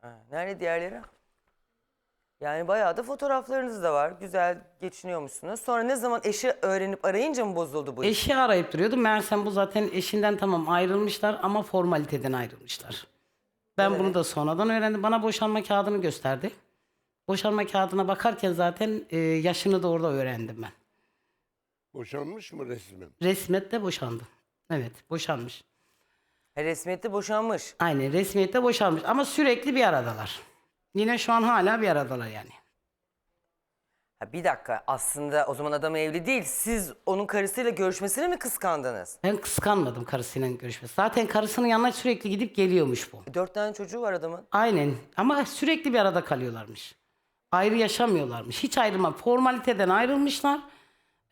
Ha, nerede diğerleri? Yani bayağı da fotoğraflarınız da var. Güzel geçiniyormuşsunuz. Sonra ne zaman eşi öğrenip arayınca mı bozuldu bu iş? Eşi arayıp duruyordu. Meğersem bu zaten eşinden tamam ayrılmışlar ama formaliteden ayrılmışlar. Ben bunu da sonradan öğrendim. Bana boşanma kağıdını gösterdi. Boşanma kağıdına bakarken zaten e, yaşını da orada öğrendim ben. Boşanmış mı resmen? Resmiyette boşandı. Evet boşanmış. Ha, resmiyette boşanmış. Aynen resmiyette boşanmış ama sürekli bir aradalar. Yine şu an hala bir aradalar yani. Ha, bir dakika aslında o zaman adam evli değil. Siz onun karısıyla görüşmesini mi kıskandınız? Ben kıskanmadım karısıyla görüşmesi. Zaten karısının yanına sürekli gidip geliyormuş bu. E, Dört tane çocuğu var adamın. Aynen ama sürekli bir arada kalıyorlarmış. Ayrı yaşamıyorlarmış. Hiç ayrılma. Formaliteden ayrılmışlar.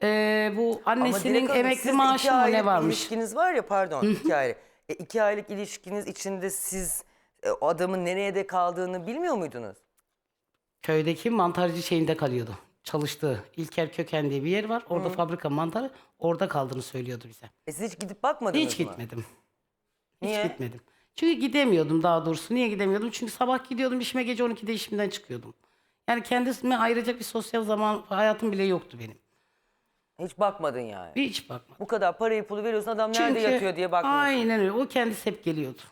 Ee, bu Ama annesinin Dilek Hanım, emekli siz iki maaşı mı ne varmış? ilişkiniz var ya pardon iki. E, iki aylık ilişkiniz içinde siz e, o adamın nereye de kaldığını bilmiyor muydunuz? Köydeki mantarcı şeyinde kalıyordu. Çalıştığı İlker Köken diye bir yer var. Orada fabrika mantarı. Orada kaldığını söylüyordu bize. E, siz hiç gidip bakmadınız Hiç mı? gitmedim. Hiç Niye? gitmedim. Çünkü gidemiyordum daha doğrusu. Niye gidemiyordum? Çünkü sabah gidiyordum işime gece 12'de işimden çıkıyordum. Yani kendisine ayıracak bir sosyal zaman hayatım bile yoktu benim. Hiç bakmadın yani. Hiç bakmadım. Bu kadar parayı pulu veriyorsun adam nerede yatıyor diye bakmıyorsun. Aynen öyle. O kendisi hep geliyordu.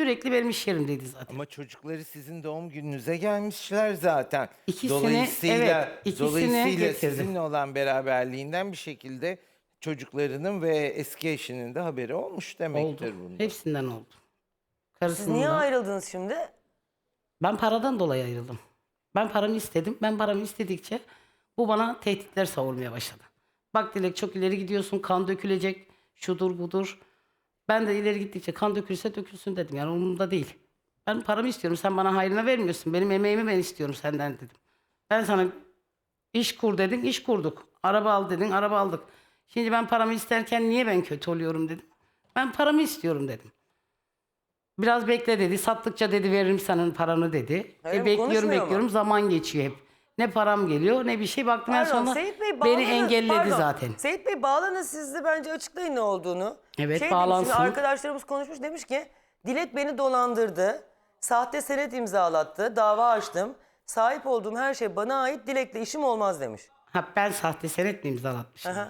Sürekli benim iş yerimdeydi zaten. Ama çocukları sizin doğum gününüze gelmişler zaten. İkisini- dolayısıyla evet, ikisini dolayısıyla getirdim. sizinle olan beraberliğinden bir şekilde çocuklarının ve eski eşinin de haberi olmuş oldu. demektir bunda. Hepsinden oldu. Siz Karısından. niye ayrıldınız şimdi? Ben paradan dolayı ayrıldım. Ben paramı istedim. Ben paramı istedikçe bu bana tehditler savurmaya başladı. Bak Dilek çok ileri gidiyorsun. Kan dökülecek. Şudur budur. Ben de ileri gittikçe kan dökülse dökülsün dedim. Yani umurumda değil. Ben paramı istiyorum. Sen bana hayrına vermiyorsun. Benim emeğimi ben istiyorum senden dedim. Ben sana iş kur dedin, iş kurduk. Araba al dedin, araba aldık. Şimdi ben paramı isterken niye ben kötü oluyorum dedim. Ben paramı istiyorum dedim. Biraz bekle dedi. Sattıkça dedi veririm senin paranı dedi. E, mi? bekliyorum Konuşmuyor mu? bekliyorum zaman geçiyor hep. Ne param geliyor ne bir şey. Baktım en Pardon, sonunda Seyit Bey beni bağlanın. engelledi Pardon, zaten. Seyit Bey bağlanın siz de bence açıklayın ne olduğunu. Evet, şey bağlansın. Demiş, şimdi arkadaşlarımız konuşmuş demiş ki Dilek beni dolandırdı. Sahte senet imzalattı. Dava açtım. Sahip olduğum her şey bana ait. Dilek'le işim olmaz demiş. Ha, ben sahte senet mi imzalatmışım? Aha.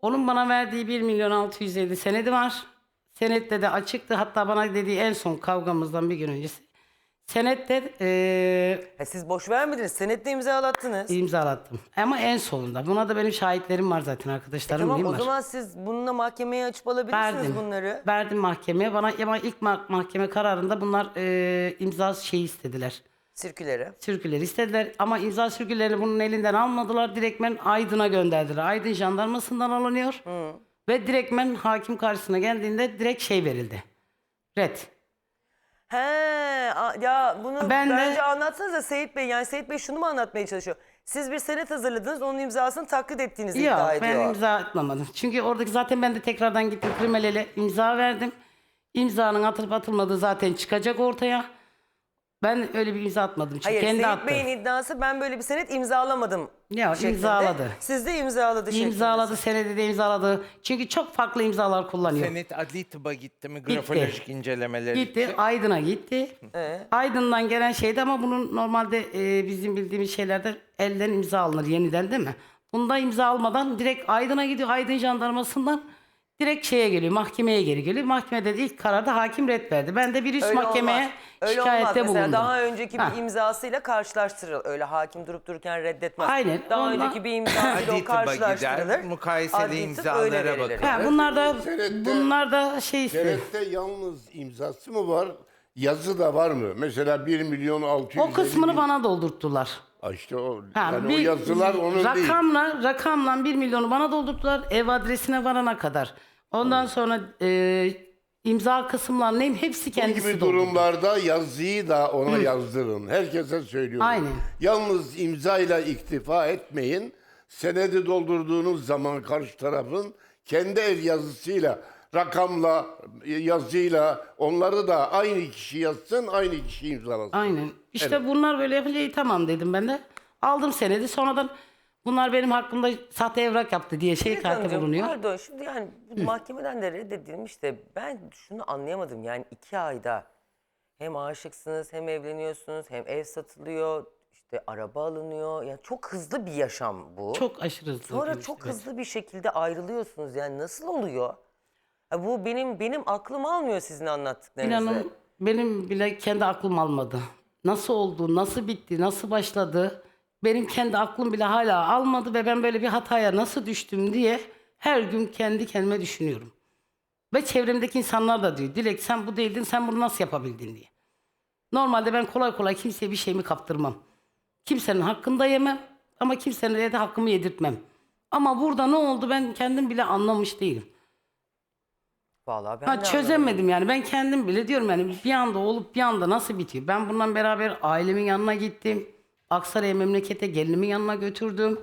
Onun bana verdiği 1 milyon 650 senedi var. Senette de açıktı. Hatta bana dediği en son kavgamızdan bir gün öncesi. Senette eee Ha, siz boş vermediniz. Senetle imzalattınız. imzalattım. Ama en sonunda. Buna da benim şahitlerim var zaten arkadaşlarım tamam benim o var. zaman siz bununla mahkemeye açıp alabilirsiniz Verdim. bunları. Verdim mahkemeye. Bana ama ilk ma- mahkeme kararında bunlar eee imza şeyi istediler. Sirkülere. Sürgüler istediler ama imza sürgülerini bunun elinden almadılar. Direktmen Aydın'a gönderdiler. Aydın jandarmasından alınıyor. Ve direktmen hakim karşısına geldiğinde direkt şey verildi. Red. He, a- ya bunu Ben de- bence anlatsanız da Seyit Bey. Yani Seyit Bey şunu mu anlatmaya çalışıyor? Siz bir senet hazırladınız, onun imzasını taklit ettiğinizi Yok iddia ben ediyor. imza atmamadım. Çünkü oradaki zaten ben de tekrardan gittim kriminele imza verdim. İmzanın atılıp atılmadığı zaten çıkacak ortaya. Ben öyle bir imza atmadım. Çünkü Hayır, kendi Seyit attı. Bey'in iddiası ben böyle bir senet imzalamadım. Ya, şeklinde. imzaladı. Siz de imzaladı şeklinde. İmzaladı, senedi de imzaladı. Çünkü çok farklı imzalar kullanıyor. Senet adli tıba gitti mi grafolojik incelemeleri Gitti? Aydın'a gitti. Ee? Aydın'dan gelen şeydi ama bunun normalde e, bizim bildiğimiz şeylerde elden imza alınır yeniden değil mi? Bunda imza almadan direkt Aydın'a gidiyor. Aydın jandarmasından direkt şeye geliyor, mahkemeye geri geliyor. Mahkemede de ilk kararda hakim red verdi. Ben de bir üst Öyle mahkemeye olmaz. Öyle olmaz. şikayette Mesela bulundum. daha önceki Ha. bir imzasıyla karşılaştırılır. Öyle hakim durup dururken reddetmez. Aynen, Daha ondan- önceki bir imzasıyla Adli o karşılaştırılır. mukayeseli Adli tıp imzalara verilir. bakılır. Ha, bunlar da Senette- bunlar da şey istiyor. Yalnız imzası mı var? Yazı da var mı? Mesela 1 milyon 650 O kısmını bin- bana doldurttular. İşte o, Ha, yani o bir yazılar onun değil. rakamla, Rakamla 1 milyonu bana doldurdular ev adresine varana kadar. Ondan sonra e, imza kısımlarının hepsi Bu kendisi gibi doldurdu. durumlarda yazıyı da ona yazdırın. Herkese söylüyorum. Aynen. Yalnız imzayla iktifa etmeyin. Senedi doldurduğunuz zaman karşı tarafın kendi el yazısıyla, rakamla, yazıyla onları da aynı kişi yazsın, aynı kişi imzalasın. Aynen. İşte bunlar böyle yapınca iyi tamam dedim ben de. Aldım senedi. Sonradan bunlar benim hakkımda sahte evrak yaptı diye şey Dilek kartı Hanımcığım, bulunuyor. Pardon şimdi yani bu mahkemeden de reddedilmiş de ben şunu anlayamadım. Yani iki ayda hem aşıksınız hem evleniyorsunuz hem ev satılıyor işte araba alınıyor. Yani çok hızlı bir yaşam bu. Çok aşırı hızlı. Sonra çok evet. hızlı bir şekilde ayrılıyorsunuz. Yani nasıl oluyor? Bu benim benim aklım almıyor sizin anlattıklarınızı. İnanın benim bile kendi aklım almadı. Nasıl oldu, nasıl bitti, nasıl başladı? Benim kendi aklım bile hala almadı ve ben böyle bir hataya nasıl düştüm diye her gün kendi kendime düşünüyorum. Ve çevremdeki insanlar da diyor, Dilek sen bu değildin, sen bunu nasıl yapabildin diye. Normalde ben kolay kolay kimseye bir şeyimi kaptırmam. Kimsenin hakkını da yemem ama kimsenin de hakkımı yedirtmem. Ama burada ne oldu ben kendim bile anlamış değilim. Vallahi ben Ha de çözemedim yani ben kendim bile diyorum yani bir anda olup bir anda nasıl bitiyor? Ben bundan beraber ailemin yanına gittim. Aksaray'a memlekete gelinimin yanına götürdüm.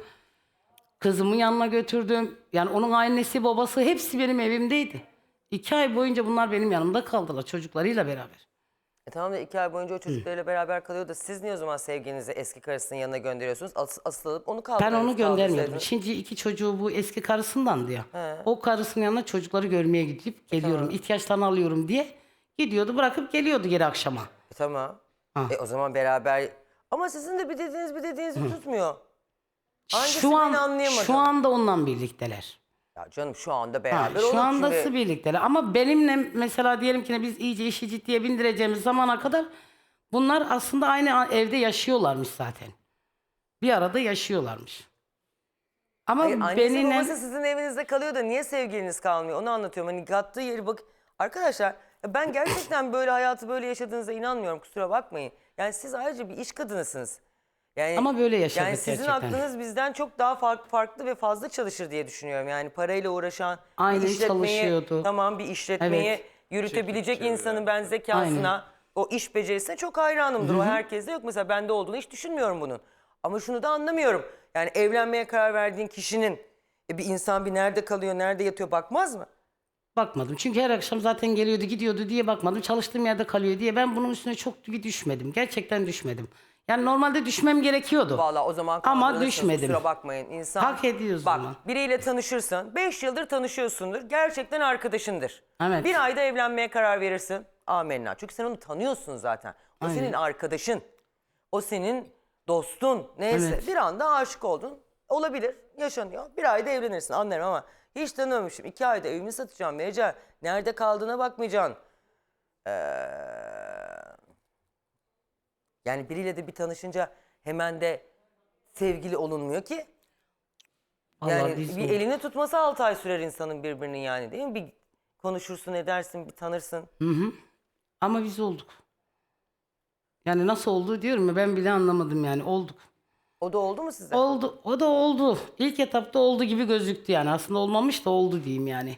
Kızımın yanına götürdüm. Yani onun annesi babası hepsi benim evimdeydi. İki ay boyunca bunlar benim yanımda kaldılar çocuklarıyla beraber. E tamam da iki ay boyunca o çocuklarıyla beraber kalıyor da siz niye o zaman sevginizi eski karısının yanına gönderiyorsunuz? As asıl alıp onu Ben kaldırıyorsunuz. onu göndermiyordum. Şimdi iki çocuğu bu eski karısından diyor. O karısının yanına çocukları görmeye gidip geliyorum. ihtiyaçlarını alıyorum diye gidiyordu bırakıp geliyordu geri akşama. E, tamam. E o zaman beraber... Ama sizin de bir dediğiniz bir dediğinizi tutmuyor. Hangisi Şu ben an anlayamadım. şu anda ondan birlikteler. Ya canım şu anda Ha, beraber şu olur anda şimdi. birlikteler. Ama benimle mesela diyelim ki biz iyice işi ciddiye bindireceğimiz zamana kadar bunlar aslında aynı evde yaşıyorlarmış zaten. Bir arada yaşıyorlarmış. Ama Hayır, annesi benimle babası sizin evinizde kalıyor da niye sevgiliniz kalmıyor? Onu anlatıyorum. Hani yattığı yeri bak. Arkadaşlar ya ben gerçekten böyle hayatı böyle yaşadığınıza inanmıyorum. Kusura bakmayın. Yani siz ayrıca bir iş kadınısınız. Yani, Ama böyle yaşadık Yani sizin gerçekten. aklınız bizden çok daha farklı, farklı ve fazla çalışır diye düşünüyorum. Yani parayla uğraşan, bir Aynen işletmeyi, çalışıyordu. tamam bir işletmeyi Evet. yürütebilecek insanın ben zekasına, o iş becerisine çok hayranımdır. O herkeste yok. Mesela bende olduğunu hiç düşünmüyorum bunun. Ama şunu da anlamıyorum. Yani evlenmeye karar verdiğin kişinin e, bir insan bir nerede kalıyor, nerede yatıyor bakmaz mı? bakmadım. Çünkü her akşam zaten geliyordu gidiyordu diye bakmadım. Çalıştığım yerde kalıyor diye ben bunun üstüne çok bir düşmedim. Gerçekten düşmedim. Yani normalde düşmem gerekiyordu. Vallahi o zaman Ama kandırırsınız, düşmedim. Kusura bakmayın. İnsan, Hak ediyoruz Bak bunu. biriyle tanışırsın. 5 yıldır tanışıyorsundur. Gerçekten arkadaşındır. Evet. Bir ayda evlenmeye karar verirsin. Amenna. Çünkü sen onu tanıyorsun zaten. O Aynen. senin arkadaşın. O senin dostun. Neyse. Evet. Bir anda aşık oldun. Olabilir. Yaşanıyor. Bir ayda evlenirsin anlarım ama hiç tanımamışım. İki ayda evimi satacağım, vereceğim. Nerede kaldığına bakmayacaksın. Ee, yani biriyle de bir tanışınca hemen de sevgili olunmuyor ki. Yani biz bir elini tutması 6 ay sürer insanın birbirinin yani değil mi? Bir konuşursun edersin, bir tanırsın. Ama biz olduk. Yani nasıl oldu diyorum ya ben bile anlamadım yani olduk. O da oldu mu size? Oldu. O da oldu. İlk etapta oldu gibi gözüktü yani. Aslında olmamış da oldu diyeyim yani.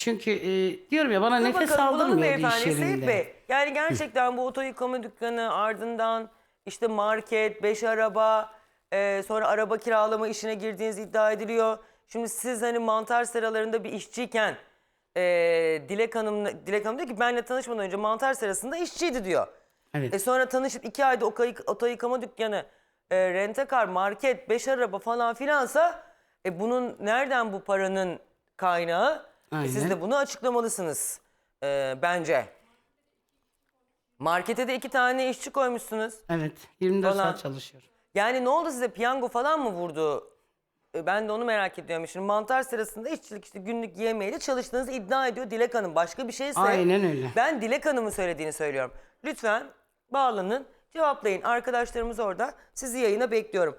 Çünkü e, diyorum ya bana Dur nefes bakalım, bulalım aldırmıyor beyefendi, Seyit yerinde. Bey. Yani gerçekten bu oto yıkama dükkanı ardından işte market, beş araba, e, sonra araba kiralama işine girdiğiniz iddia ediliyor. Şimdi siz hani mantar seralarında bir işçiyken e, Dilek Hanım, Dilek Hanım diyor ki benle tanışmadan önce mantar serasında işçiydi diyor. Evet. E sonra tanışıp iki ayda oto, oto yıkama dükkanı, e, rentekar, market, beş araba falan filansa e, bunun nereden bu paranın kaynağı? E, siz de bunu açıklamalısınız e, bence. Markete de iki tane işçi koymuşsunuz. Evet. 24 Falan. saat çalışıyor. Yani ne oldu size piyango falan mı vurdu? E, Ben de onu merak ediyorum. Şimdi mantar sırasında işçilik işte günlük yemeğiyle çalıştığınızı iddia ediyor Dilek Hanım. Başka bir şeyse Aynen öyle. ben Dilek Hanım'ın söylediğini söylüyorum. Lütfen bağlanın, cevaplayın. Arkadaşlarımız orada. Sizi yayına bekliyorum.